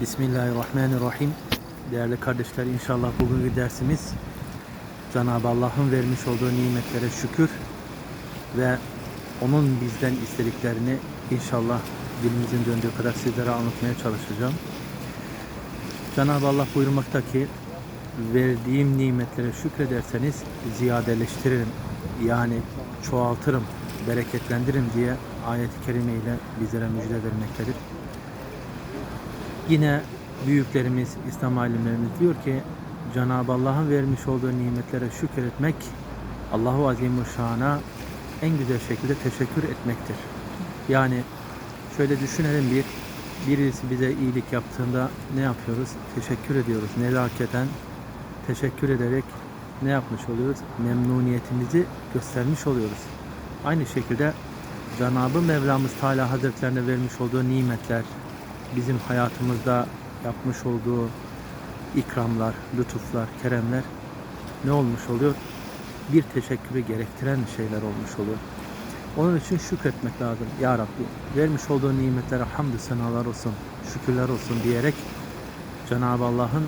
Bismillahirrahmanirrahim. Değerli kardeşler inşallah bugünkü dersimiz Cenab-ı Allah'ın vermiş olduğu nimetlere şükür ve onun bizden istediklerini inşallah dilimizin döndüğü kadar sizlere anlatmaya çalışacağım. Cenab-ı Allah buyurmakta ki verdiğim nimetlere şükrederseniz ziyadeleştiririm. Yani çoğaltırım, bereketlendiririm diye ayet-i kerime ile bizlere müjde vermektedir. Yine büyüklerimiz, İslam alimlerimiz diyor ki Cenab-ı Allah'ın vermiş olduğu nimetlere şükretmek Allahu Azimuşşan'a en güzel şekilde teşekkür etmektir. Yani şöyle düşünelim bir birisi bize iyilik yaptığında ne yapıyoruz? Teşekkür ediyoruz. Nezaketen teşekkür ederek ne yapmış oluyoruz? Memnuniyetimizi göstermiş oluyoruz. Aynı şekilde Cenab-ı Mevlamız Teala Hazretlerine vermiş olduğu nimetler, bizim hayatımızda yapmış olduğu ikramlar, lütuflar, keremler ne olmuş oluyor? Bir teşekkürü gerektiren şeyler olmuş oluyor. Onun için şükretmek lazım. Ya Rabbi vermiş olduğu nimetlere hamdü senalar olsun, şükürler olsun diyerek Cenab-ı Allah'ın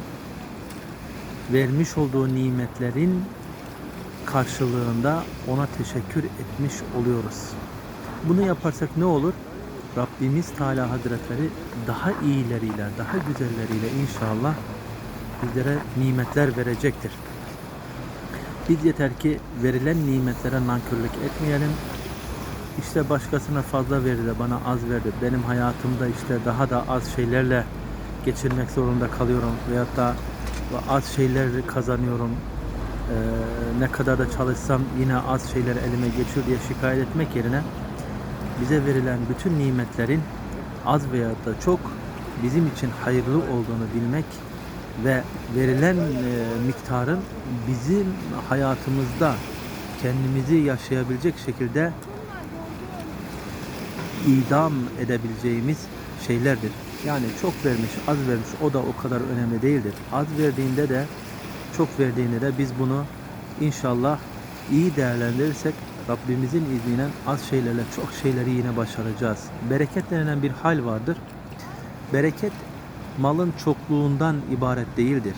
vermiş olduğu nimetlerin karşılığında ona teşekkür etmiş oluyoruz. Bunu yaparsak ne olur? Rabbimiz Teala Hazretleri daha iyileriyle, daha güzelleriyle inşallah bizlere nimetler verecektir. Biz yeter ki verilen nimetlere nankörlük etmeyelim. İşte başkasına fazla verdi bana az verdi. Benim hayatımda işte daha da az şeylerle geçirmek zorunda kalıyorum. Veyahut da az şeyler kazanıyorum. Ee, ne kadar da çalışsam yine az şeyler elime geçiyor diye şikayet etmek yerine bize verilen bütün nimetlerin az veya da çok bizim için hayırlı olduğunu bilmek ve verilen e, miktarın bizim hayatımızda kendimizi yaşayabilecek şekilde idam edebileceğimiz şeylerdir. Yani çok vermiş, az vermiş o da o kadar önemli değildir. Az verdiğinde de çok verdiğinde de biz bunu inşallah iyi değerlendirirsek Rabbimizin izniyle az şeylerle çok şeyleri yine başaracağız. Bereket denilen bir hal vardır. Bereket malın çokluğundan ibaret değildir.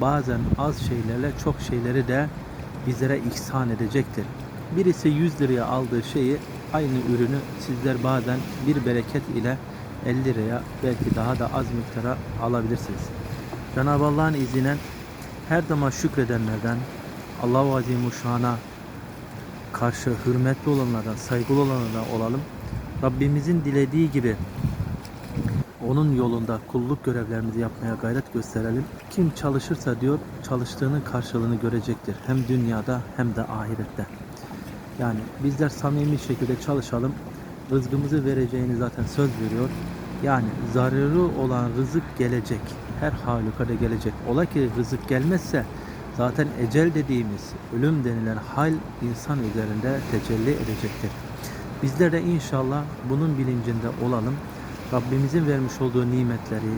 Bazen az şeylerle çok şeyleri de bizlere ihsan edecektir. Birisi 100 liraya aldığı şeyi aynı ürünü sizler bazen bir bereket ile 50 liraya belki daha da az miktara alabilirsiniz. Cenab-ı Allah'ın izniyle her zaman şükredenlerden Allah-u Azimuşşan'a karşı hürmetli olanlardan, saygılı olanlardan olalım. Rabbimizin dilediği gibi onun yolunda kulluk görevlerimizi yapmaya gayret gösterelim. Kim çalışırsa diyor çalıştığının karşılığını görecektir. Hem dünyada hem de ahirette. Yani bizler samimi şekilde çalışalım. Rızkımızı vereceğini zaten söz veriyor. Yani zararı olan rızık gelecek. Her halükarda gelecek. Ola ki rızık gelmezse zaten ecel dediğimiz ölüm denilen hal insan üzerinde tecelli edecektir. Bizler de inşallah bunun bilincinde olalım. Rabbimizin vermiş olduğu nimetleri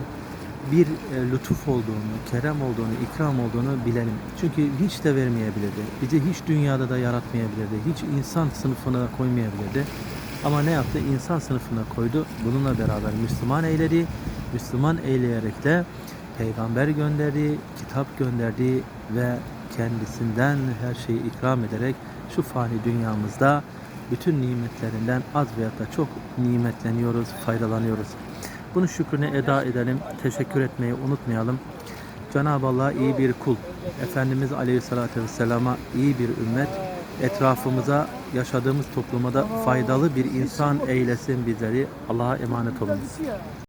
bir e, lütuf olduğunu, kerem olduğunu, ikram olduğunu bilelim. Çünkü hiç de vermeyebilirdi. Bizi hiç dünyada da yaratmayabilirdi. Hiç insan sınıfına koymayabilirdi. Ama ne yaptı? İnsan sınıfına koydu. Bununla beraber Müslüman eyledi. Müslüman eyleyerek de peygamber gönderdi, kitap gönderdi ve kendisinden her şeyi ikram ederek şu fani dünyamızda bütün nimetlerinden az veya da çok nimetleniyoruz, faydalanıyoruz. Bunun şükrünü eda edelim, teşekkür etmeyi unutmayalım. Cenab-ı Allah iyi bir kul, Efendimiz Aleyhisselatü Vesselam'a iyi bir ümmet, etrafımıza, yaşadığımız topluma da faydalı bir insan eylesin bizleri. Allah'a emanet olunuz.